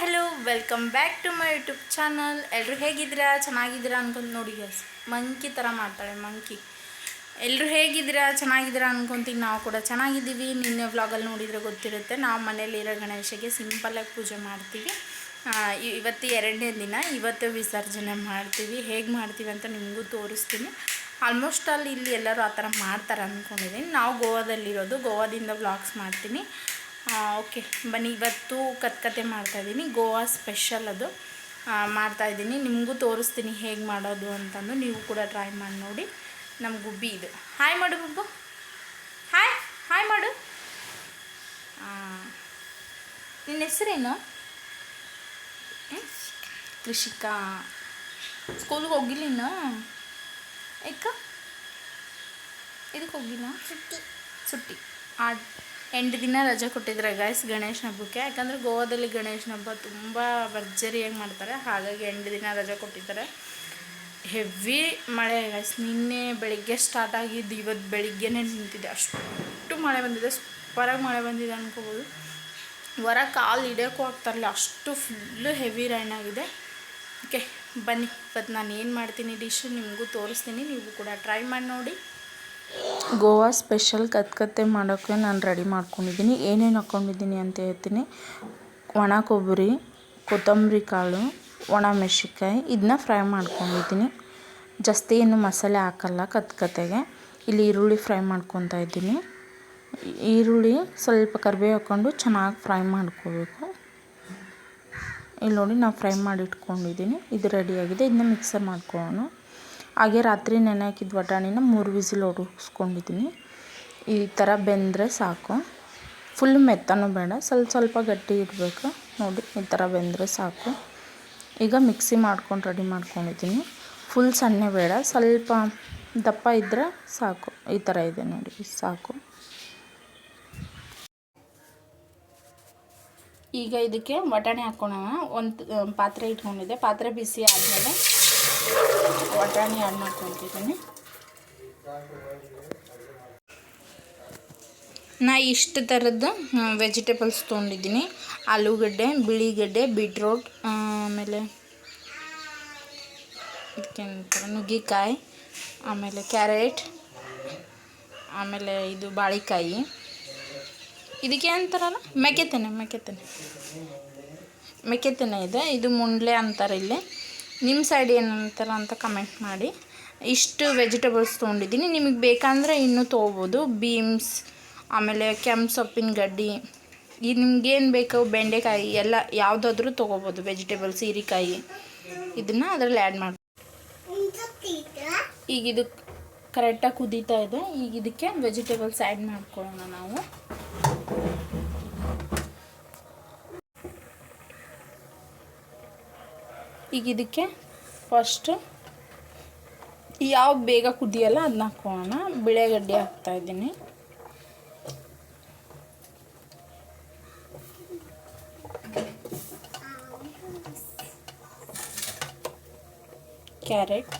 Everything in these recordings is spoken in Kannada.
Hello welcome back to my YouTube channel ಎಲ್ಲರೂ ಹೇಗಿದ್ದೀರಾ? ಚೆನ್ನಾಗಿದ್ದೀರಾ ಅನ್ಕೊಂತ ನೋಡಿ ಗಸ್ ಮಂಕಿ ಥರ ಮಾಡ್ತಾಳೆ ಮಂಕಿ ಎಲ್ಲರೂ ಹೇಗಿದ್ದೀರಾ? ಚೆನ್ನಾಗಿದ್ದೀರಾ ಅನ್ಕೊತೀವಿ ನಾವು ಕೂಡ ಚೆನ್ನಾಗಿದ್ದೀವಿ. ನಿನ್ನೆ ವ್ಲಾಗಲ್ಲಿ ನೋಡಿದರೆ ಗೊತ್ತಿರುತ್ತೆ, ನಾವು ಮನೇಲಿರೋ ಗಣೇಶಗೆ ಸಿಂಪಲ್ಲಾಗಿ ಪೂಜೆ ಮಾಡ್ತೀವಿ. ಇವತ್ತು ಎರಡನೇ ದಿನ, ಇವತ್ತು ವಿಸರ್ಜನೆ ಮಾಡ್ತೀವಿ. ಹೇಗೆ ಮಾಡ್ತೀವಿ ಅಂತ ನಿಮಗೂ ತೋರಿಸ್ತೀನಿ. ಆಲ್ಮೋಸ್ಟ್ ಅಲ್ಲಿ ಇಲ್ಲಿ ಎಲ್ಲರೂ ಆ ಥರ ಮಾಡ್ತಾರೆ ಅಂದ್ಕೊಂಡಿದ್ದೀನಿ ನಾವು ಗೋವಾದಲ್ಲಿರೋದು, ಗೋವಾದಿಂದ ವ್ಲಾಗ್ಸ್ ಮಾಡ್ತೀನಿ. ಓಕೆ. ಬನ್ನಿ ಇವತ್ತು ಕತ್ಕತೆ ಮಾಡ್ತಾಯಿದ್ದೀನಿ ಗೋವಾ ಸ್ಪೆಷಲ್ ಅದು. ಮಾಡ್ತಾಯಿದ್ದೀನಿ ನಿಮಗೂ ತೋರಿಸ್ತೀನಿ ಹೇಗೆ ಮಾಡೋದು ಅಂತಂದು. ನೀವು ಕೂಡ ಟ್ರೈ ಮಾಡಿ ನೋಡಿ. ನಮ್ಮ ಗುಬ್ಬಿ ಇದು ಹಾಯ್ ಮಾಡು ಗುಬ್ಬು ಹಾಯ್ ಹಾಯ್ ಮಾಡು. ನಿನ್ನ ಹೆಸರೇನು? ಕೃಷಿಕಾ. ಸ್ಕೂಲ್ಗೆ ಹೋಗಿಲ್ಲ ಇನ್ನು ಏಕ ಇದಕ್ಕೆ ಹೋಗಿಲ್ಲ? ಸುಟ್ಟಿ. ಸುಟ್ಟಿ. ಆ ಎಂಟು ದಿನ ರಜೆ ಕೊಟ್ಟಿದ್ದಾರೆ ಗಾಯ್ಸ್ ಗಣೇಶ ಹಬ್ಬಕ್ಕೆ. ಯಾಕಂದರೆ ಗೋವಾದಲ್ಲಿ ಗಣೇಶನ ಹಬ್ಬ ತುಂಬ ಭರ್ಜರಿಯಾಗಿ ಮಾಡ್ತಾರೆ. ಹಾಗಾಗಿ ಎಂಟು ದಿನ ರಜೆ ಕೊಟ್ಟಿದ್ದಾರೆ. ಹೆವಿ ಮಳೆ ಗಾಯ್ಸ್ ನಿನ್ನೆ ಬೆಳಿಗ್ಗೆ ಸ್ಟಾರ್ಟ್ ಆಗಿದ್ದು ಇವತ್ತು ಬೆಳಿಗ್ಗೆನೇ ನಿಂತಿದೆ. ಅಷ್ಟು ಮಳೆ ಬಂದಿದೆ. ಸೂಪರಾಗಿ ಮಳೆ ಬಂದಿದೆ ಅನ್ಕೋಬೋದು. ಹೊರ ಕಾಲು ಹಿಡಿಯೋಕ್ಕೂ ಆಗ್ತಾರಲ್ಲ ಅಷ್ಟು ಫುಲ್ಲು ಹೆವಿ ರೈನ್ ಆಗಿದೆ. ಓಕೆ ಬನ್ನಿ. ಇವತ್ತು ನಾನು ಏನು ಮಾಡ್ತೀನಿ? ಡಿಶ್ ನಿಮಗೂ ತೋರಿಸ್ತೀನಿ. ನೀವು ಕೂಡ ಟ್ರೈ ಮಾಡಿ ನೋಡಿ. ಗೋವಾ ಸ್ಪೆಷಲ್ ಕತ್ಕತ್ತೆ ಮಾಡೋಕ್ಕೆ ನಾನು ರೆಡಿ ಮಾಡ್ಕೊಂಡಿದ್ದೀನಿ. ಏನೇನು ಹಾಕ್ಕೊಂಡಿದ್ದೀನಿ ಅಂತ ಹೇಳ್ತೀನಿ. ಒಣ ಕೊಬ್ಬರಿ, ಕೊತ್ತಂಬರಿ ಕಾಳು, ಒಣ ಮೆಣಸಿನ್ಕಾಯಿ, ಇದನ್ನ ಫ್ರೈ ಮಾಡ್ಕೊಂಡಿದ್ದೀನಿ. ಜಾಸ್ತಿ ಏನು ಮಸಾಲೆ ಹಾಕಲ್ಲ ಕತ್ಕತೆಗೆ ಇಲ್ಲಿ ಈರುಳ್ಳಿ ಫ್ರೈ ಮಾಡ್ಕೊತಾ ಇದ್ದೀನಿ. ಈರುಳ್ಳಿ ಸ್ವಲ್ಪ ಕರಿಬೇವು ಹಾಕ್ಕೊಂಡು ಚೆನ್ನಾಗಿ ಫ್ರೈ ಮಾಡ್ಕೋಬೇಕು. ಇಲ್ಲಿ ನೋಡಿ ನಾವು ಫ್ರೈ ಮಾಡಿ ಇಟ್ಕೊಂಡಿದ್ದೀನಿ. ಇದು ರೆಡಿಯಾಗಿದೆ ಇದನ್ನ ಮಿಕ್ಸರ್ ಮಾಡ್ಕೊಳ್ಳೋಣ. ಹಾಗೆ ರಾತ್ರಿ ನೆನೆ ಹಾಕಿದ ಬಟಾಣಿನ ಮೂರು ವಿಸಿಲ್ ಹೊಡಿಸ್ಕೊಂಡಿದ್ದೀನಿ. ಈ ಥರ ಬೆಂದರೆ ಸಾಕು. ಫುಲ್ ಮೆತ್ತನೂ ಬೇಡ. ಸ್ವಲ್ಪ ಸ್ವಲ್ಪ ಗಟ್ಟಿ ಇಡಬೇಕು. ನೋಡಿ, ಈ ಥರ ಬೆಂದರೆ ಸಾಕು. ಈಗ ಮಿಕ್ಸಿ ಮಾಡ್ಕೊಂಡು ರೆಡಿ ಮಾಡ್ಕೊಂಡಿದ್ದೀನಿ. ಫುಲ್ ಸಣ್ಣ ಬೇಡ. ಸ್ವಲ್ಪ ದಪ್ಪ ಇದ್ದರೆ ಸಾಕು. ಈ ಥರ ಇದೆ ನೋಡಿ, ಸಾಕು. ಈಗ ಇದಕ್ಕೆ ಬಟಾಣಿ ಹಾಕ್ಕೊಳೋಣ ಒಂದು, ಪಾತ್ರೆ ಇಟ್ಕೊಂಡಿದ್ದೆ. ಪಾತ್ರೆ ಬಿಸಿ ಆದಮೇಲೆ ಬಟಾಣಿ ಆ್ಯಡ್ ಮಾಡ್ಕೊತಿದ್ದೀನಿ ನಾ ಇಷ್ಟು ಥರದ್ದು ವೆಜಿಟೇಬಲ್ಸ್ ತೊಗೊಂಡಿದ್ದೀನಿ. ಆಲೂಗಡ್ಡೆ, ಬಿಳಿಗಡ್ಡೆ ಬೀಟ್ರೋಟ್ ಆಮೇಲೆ ಇದಕ್ಕೇನಂತಾರೆ ನುಗ್ಗಿಕಾಯಿ, ಆಮೇಲೆ ಕ್ಯಾರೆಟ್, ಆಮೇಲೆ ಇದು ಬಾಳೆಕಾಯಿ. ಇದಕ್ಕೆ ಅಂತಾರಲ್ಲ ಮೆಕ್ಕೆತೆನೆ ಮೆಕ್ಕೆತೆನೆ. ಮೆಕ್ಕೆತೆನೆ ಇದೆ, ಇದು ಮುಂಡ್ಲೆ ಅಂತಾರೆ ಇಲ್ಲಿ. ನಿಮ್ಮ ಸೈಡ್ ಏನಂತಾರ ಅಂತ ಕಮೆಂಟ್ ಮಾಡಿ. ಇಷ್ಟು ವೆಜಿಟೇಬಲ್ಸ್ ತೊಗೊಂಡಿದ್ದೀನಿ. ನಿಮಗೆ ಬೇಕಂದರೆ ಇನ್ನೂ ತೊಗೋಬೋದು. ಬೀಮ್ಸ್ ಆಮೇಲೆ ಕೆಂಪು ಸೊಪ್ಪಿನ ಗಡ್ಡಿ. ಈ ನಿಮ್ಗೇನು ಬೇಕು? ಬೆಂಡೆಕಾಯಿ ಎಲ್ಲ ಯಾವುದಾದ್ರೂ ತೊಗೋಬೋದು. ವೆಜಿಟೇಬಲ್ಸ್ ಹೀರಿಕಾಯಿ. ಇದನ್ನು ಅದರಲ್ಲಿ ಆ್ಯಡ್ ಮಾಡಿ ಈಗ ಇದು ಕರೆಕ್ಟಾಗಿ ಕುದೀತಾ ಇದೆ. ಈಗ ಇದಕ್ಕೆ ವೆಜಿಟೇಬಲ್ಸ್ ಆ್ಯಡ್ ಮಾಡ್ಕೊಳ್ಳೋಣ ನಾವು. ಈಗ ಇದಕ್ಕೆ ಫಸ್ಟು ಯಾವ ಬೇಗ ಕುದಿಯಲ್ಲ ಅದನ್ನ ಹಾಕೋಣ. ಬಿಳೆಗಡ್ಡೆ ಹಾಕ್ತಾ ಇದ್ದೀನಿ. ಕ್ಯಾರೆಟ್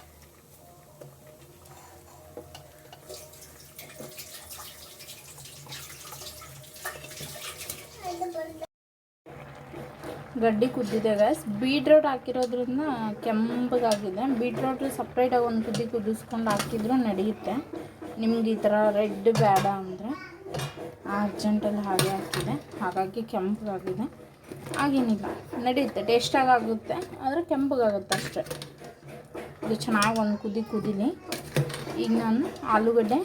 ಅದು ಬಂದ ಗಡ್ಡಿ ಕುದ್ದಿದೆ ಗ್ಯಾಸ್ ಬೀಟ್ರೋಟ್ ಹಾಕಿರೋದ್ರಿಂದ ಕೆಂಪಗಾಗಿದೆ. ಬೀಟ್ರೋಟ್ ಸಪ್ರೇಟಾಗಿ ಒಂದು ಕುದ್ದಿ ಕುದಿಸ್ಕೊಂಡು ಹಾಕಿದ್ರು ನಡೆಯುತ್ತೆ. ನಿಮ್ಗೆ ಈ ಥರ ರೆಡ್ ಬೇಡ ಅಂದರೆ ಅರ್ಜೆಂಟಲ್ಲಿ ಹಾಗೆ ಹಾಕಿದೆ. ಹಾಗಾಗಿ ಕೆಂಪಗಾಗಿದೆ. ಆಗೇನಿಲ್ಲ ನಡೆಯುತ್ತೆ. ಟೇಸ್ಟಾಗಿ ಆಗುತ್ತೆ. ಆದರೆ ಕೆಂಪಗಾಗುತ್ತೆ ಅಷ್ಟೇ. ಇದು ಚೆನ್ನಾಗಿ ಒಂದು ಕುದಿ ಕುದೀಲಿ. ಈಗ ನಾನು ಆಲೂಗಡ್ಡೆ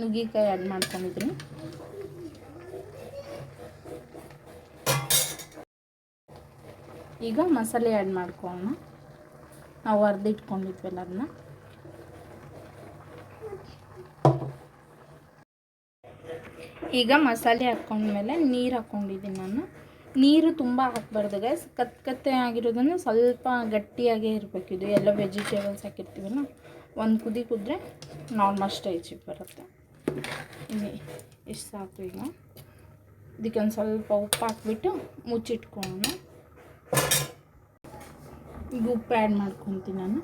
ನುಗ್ಗಿಕಾಯಿ ಆ್ಯಡ್ ಮಾಡ್ಕೊಂಡಿದ್ದೀನಿ. ಈಗ ಮಸಾಲೆ ಆ್ಯಡ್ ಮಾಡ್ಕೊಳ್ಳೋಣ ನಾವು ಅರ್ದಿಟ್ಕೊಂಡಿದ್ವಲ್ಲ ಅದನ್ನ ಈಗ ಮಸಾಲೆ ಹಾಕ್ಕೊಂಡ್ಮೇಲೆ ನೀರು ಹಾಕ್ಕೊಂಡಿದ್ದೀನಿ ನಾನು. ನೀರು ತುಂಬ ಹಾಕಬಾರ್ದು ಗೈಸ್ ಕತ್ ಕತ್ತೆ ಆಗಿರೋದನ್ನು ಸ್ವಲ್ಪ ಗಟ್ಟಿಯಾಗೇ ಇರಬೇಕು ಇದು. ಎಲ್ಲ ವೆಜಿಟೇಬಲ್ಸ್ ಹಾಕಿರ್ತೀವಲ್ಲ, ಒಂದು ಕುದಿ ಕುದ್ರೆ ನಾರ್ಮಲ್ ಸ್ಟೇಜಿಗೆ ಬರುತ್ತೆ. ಇಷ್ಟು ಸಾಕು ಈಗ. ಇದಕ್ಕೆ ಒಂದು ಸ್ವಲ್ಪ ಉಪ್ಪು ಹಾಕ್ಬಿಟ್ಟು ಮುಚ್ಚಿಟ್ಕೊಳ್ಳೋಣ ಈಗ ಉಪ್ಪು ಆ್ಯಡ್ ಮಾಡ್ಕೊತೀನಿ ನಾನು.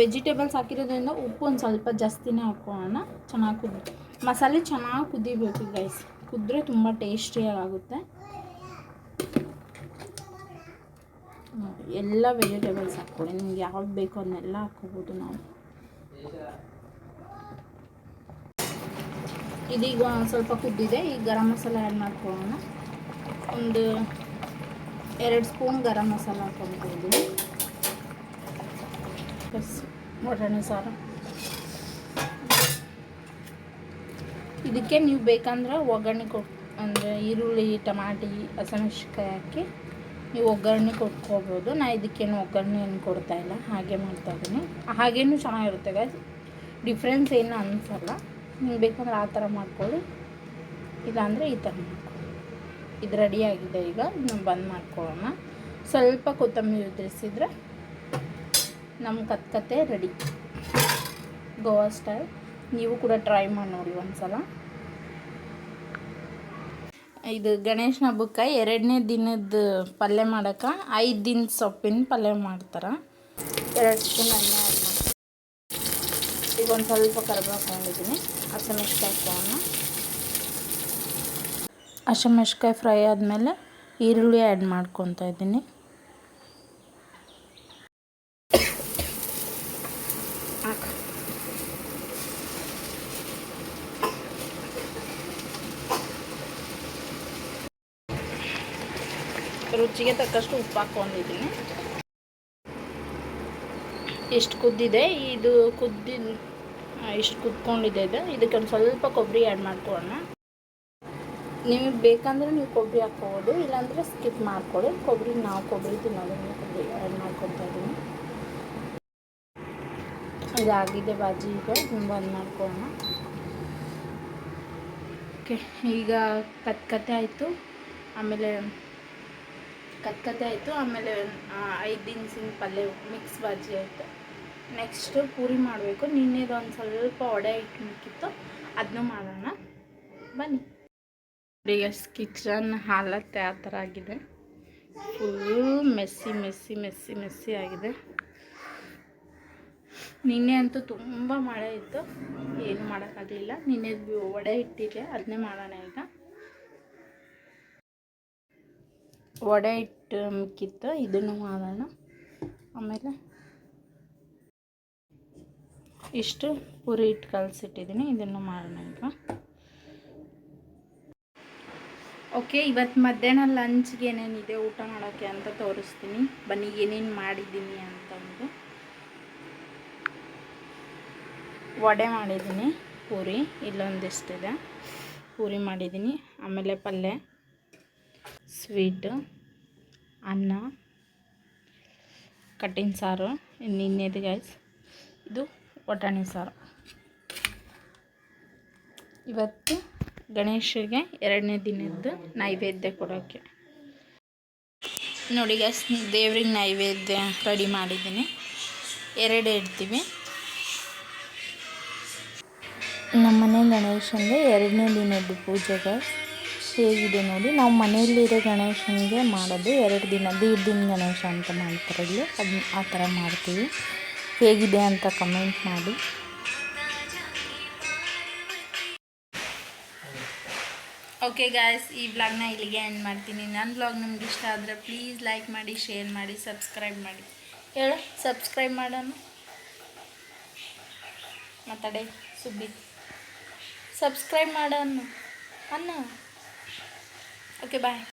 ವೆಜಿಟೇಬಲ್ಸ್ ಹಾಕಿರೋದ್ರಿಂದ ಉಪ್ಪು ಒಂದು ಸ್ವಲ್ಪ ಜಾಸ್ತಿನೇ ಹಾಕೋಣ. ಚೆನ್ನಾಗಿ ಕುದ್, ಮಸಾಲೆ ಚೆನ್ನಾಗಿ ಕುದಿಬೇಕು ಗೈಸ್ ಕುದ್ರೆ ತುಂಬ ಟೇಸ್ಟಿಯಾಗುತ್ತೆ ಎಲ್ಲ ವೆಜಿಟೇಬಲ್ಸ್ ಹಾಕ್ಕೊಳ್ಳಿ. ನಿಮ್ಗೆ ಯಾವ್ದು ಬೇಕೋ ಅದನ್ನೆಲ್ಲ ಹಾಕ್ಕೋಬೋದು ನಾವು. ಇದೀಗ ಸ್ವಲ್ಪ ಕುದ್ದಿದೆ. ಈಗ ಗರಂ ಮಸಾಲ ಆ್ಯಡ್ ಮಾಡ್ಕೊಳ್ಳೋಣ. ಒಂದು ಎರಡು ಸ್ಪೂನ್ ಗರಂ ಮಸಾಲ ಹಾಕ್ಕೊಂಡಿದ್ದೀನಿ. ಬಸ್ ಒಗ್ಗರಣೆ ಸಾರು ಇದಕ್ಕೆ ನೀವು ಬೇಕಂದ್ರೆ ಒಗ್ಗರಣೆ ಕೊಟ್ಟು ಅಂದರೆ ಈರುಳ್ಳಿ ಟಮಾಟಿ ಹಸಿಮೆಣ್ಸಿಕಾಯಿ ಹಾಕಿ ನೀವು ಒಗ್ಗರಣೆ ಕೊಟ್ಕೋಬೋದು. ನಾ ಇದಕ್ಕೇನು ಒಗ್ಗರಣೆ ಏನು ಕೊಡ್ತಾ ಇಲ್ಲ. ಹಾಗೆ ಮಾಡ್ತಾ ಇದ್ದೀನಿ ಹಾಗೇನು ಚೆನ್ನಾಗಿರುತ್ತೆ ಗಾಯ್ಸ್ ಡಿಫ್ರೆನ್ಸ್ ಏನು ಅನಿಸಲ್ಲ. ನಿಮ್ಗೆ ಬೇಕಂದ್ರೆ ಆ ಥರ ಮಾಡ್ಕೊಳ್ಳಿ. ಇಲ್ಲಾಂದರೆ ಈ ಥರ ಮಾಡ್ಕೊಳ್ಳಿ. ಇದು ರೆಡಿ ಆಗಿದೆ ಈಗ. ನಾವು ಬಂದ್ ಮಾಡ್ಕೊಳ್ಳೋಣ. ಸ್ವಲ್ಪ ಕೊತ್ತಂಬರಿ ಉದುರಿಸಿದ್ರೆ ನಮ್ಮ ಕತ್ಕತೆ ರೆಡಿ ಗೋವಾ ಸ್ಟೈಲ್ ನೀವು ಕೂಡ ಟ್ರೈ ಮಾಡಿ ನೋಡಿ ಒಂದ್ಸಲ. ಇದು ಗಣೇಶನ ಹಬ್ಬಕ್ಕೆ ಎರಡನೇ ದಿನದ ಪಲ್ಯ ಮಾಡೋಕೆ ಐದು ದಿನ ಸೊಪ್ಪಿನ ಪಲ್ಯ ಮಾಡ್ತಾರೆ. ಎರಡು ಸ್ಪೂನ್ ಮಾಡಿ ಈಗ ಒಂದು ಸ್ವಲ್ಪ ಕರಿಬೇವು ಹಾಕೊಂಡಿದ್ದೀನಿ. ಹಸಿಮೆಣ್ಸಿಕಾಯಿ ಹಾಕೋಣ ಹಸಿಮೆಣ್ಸಿಕಾಯಿ ಫ್ರೈ ಆದಮೇಲೆ ಈರುಳ್ಳಿ ಆ್ಯಡ್ ಮಾಡ್ಕೊತಾ ಇದ್ದೀನಿ. ರುಚಿಗೆ ತಕ್ಕಷ್ಟು ಉಪ್ಪು ಹಾಕ್ಕೊಂಡಿದ್ದೀನಿ. ಎಷ್ಟು ಕುದ್ದಿದೆ? ಇದು ಕುದ್ದಿ ಇಷ್ಟು ಕುದ್ಕೊಂಡಿದೆ ಇದು. ಇದಕ್ಕೆ ಒಂದು ಸ್ವಲ್ಪ ಕೊಬ್ಬರಿ ಆ್ಯಡ್ ಮಾಡ್ಕೊಳ್ಳೋಣ. ನಿಮಗೆ ಬೇಕಂದ್ರೆ ನೀವು ಕೊಬ್ಬರಿ ಹಾಕ್ಕೋಬೋದು, ಇಲ್ಲಾಂದರೆ ಸ್ಕಿಪ್ ಮಾಡ್ಕೊಳ್ಳಿ. ಕೊಬ್ಬರಿ ನಾವು ಕೊಬ್ಬರಿ ತಿನ್ನೋದನ್ನು ಕೊಬ್ಬರಿ ಆ್ಯಡ್ ಮಾಡ್ಕೊತಾ ಇದ್ದೀನಿ. ಇದಾಗಿದೆ ಬಾಜಿ ಈಗ ಬಂದು ಮಾಡ್ಕೊಳ್ಳೋಣ. ಓಕೆ, ಈಗ ಕತ್ಕತೆ ಆಯಿತು. ಆಮೇಲೆ ಕತ್ಕತೆ ಆಯಿತು. ಆಮೇಲೆ ಐದು ದಿನಸಿನ ಪಲ್ಯ ಮಿಕ್ಸ್ ಬಾಜಿ ಆಯಿತು. ನೆಕ್ಸ್ಟು ಪೂರಿ ಮಾಡಬೇಕು. ನಿನ್ನೆದು ಒಂದು ಸ್ವಲ್ಪ ವಡೆ ಇಟ್ಟು ಮಿಕ್ಕಿತ್ತು ಅದನ್ನೂ ಮಾಡೋಣ. ಬನ್ನಿ. ಈಗ ಕಿಚನ್ ಹಾಲತ್ತೆ ಆ ಥರ ಆಗಿದೆ. Full messy messy messy messy ಆಗಿದೆ. ನಿನ್ನೆ ಅಂತೂ ತುಂಬ ಮಳೆ ಇತ್ತು. ಏನು ಮಾಡೋಕ್ಕಾಗಲಿಲ್ಲ. ನಿನ್ನೆ ವಡೆ ಇಟ್ಟಿದ್ದೆ. ಅದನ್ನೇ ಮಾಡೋಣ ಈಗ. ವಡೆ ಹಿಟ್ಟು ಮಿಕ್ಕಿತ್ತು ಇದನ್ನು ಮಾಡೋಣ. ಆಮೇಲೆ ಇಷ್ಟು ಪುರಿ ಹಿಟ್ಟು ಕಲಸಿಟ್ಟಿದ್ದೀನಿ. ಇದನ್ನು ಮಾಡೋಣ ಈಗ. ಓಕೆ ಇವತ್ತು ಮಧ್ಯಾಹ್ನ ಲಂಚ್ಗೆ ಏನೇನಿದೆ ಊಟ ಮಾಡೋಕ್ಕೆ ಅಂತ ತೋರಿಸ್ತೀನಿ. ಬನ್ನಿ, ಏನೇನು ಮಾಡಿದ್ದೀನಿ ಅಂತಂದು ವಡೆ ಮಾಡಿದ್ದೀನಿ, ಪೂರಿ ಇಲ್ಲೊಂದಿಷ್ಟಿದೆ. ಪೂರಿ ಮಾಡಿದ್ದೀನಿ, ಆಮೇಲೆ ಪಲ್ಯ, ಸ್ವೀಟು, ಅನ್ನ ಕಟ್ಟಿನ ಸಾರು ನಿನ್ನೆದು ಗೈಸ್ ಇದು ಬಟಾಣಿ ಸಾರು. ಇವತ್ತು ಗಣೇಶಗೆ ಎರಡನೇ ದಿನದ್ದು ನೈವೇದ್ಯ ಕೊಡೋಕ್ಕೆ. ನೋಡಿ ಗ್ಯಾಸ್ ದೇವ್ರಿಗೆ ನೈವೇದ್ಯ ರೆಡಿ ಮಾಡಿದ್ದೀನಿ. ಎರಡು ಇಡ್ತೀವಿ. ನಮ್ಮನೆ ಗಣೇಶನಿಗೆ ಎರಡನೇ ದಿನದ್ದು ಪೂಜೆಗೆ ಹೇಗಿದೆ ನೋಡಿ, ನಾವು ಮನೆಯಲ್ಲಿರೋ ಗಣೇಶನಿಗೆ ಮಾಡೋದು ಎರಡು ದಿನ ದಿನ ಗಣೇಶ ಅಂತ ಮಾಡ್ತಾರೆ ಇಲ್ಲಿ ಅದನ್ನ ಆ ಥರ ಮಾಡ್ತೀವಿ. ಹೇಗಿದೆ ಅಂತ ಕಮೆಂಟ್ ಮಾಡಿ. ಓಕೆ ಗಾಯ್ಸ್ ಈ ವ್ಲಾಗ್ನ ಇಲ್ಲಿಗೆ ಎಂಡ್ ಮಾಡ್ತೀನಿ. ನನ್ನ ವ್ಲಾಗ್ ನಿಮ್ಗೆ ಇಷ್ಟ ಆದರೆ ಪ್ಲೀಸ್ ಲೈಕ್ ಮಾಡಿ ಶೇರ್ ಮಾಡಿ ಸಬ್ಸ್ಕ್ರೈಬ್ ಮಾಡಿ. ಹೇಳು ಸಬ್ಸ್ಕ್ರೈಬ್ ಮಾಡೋಣ? ಮಾತಾಡೆ, ಸುಬ್ಬಿ. ಸಬ್ಸ್ಕ್ರೈಬ್ ಮಾಡೋಣ. ಅನ್ನ? Okay bye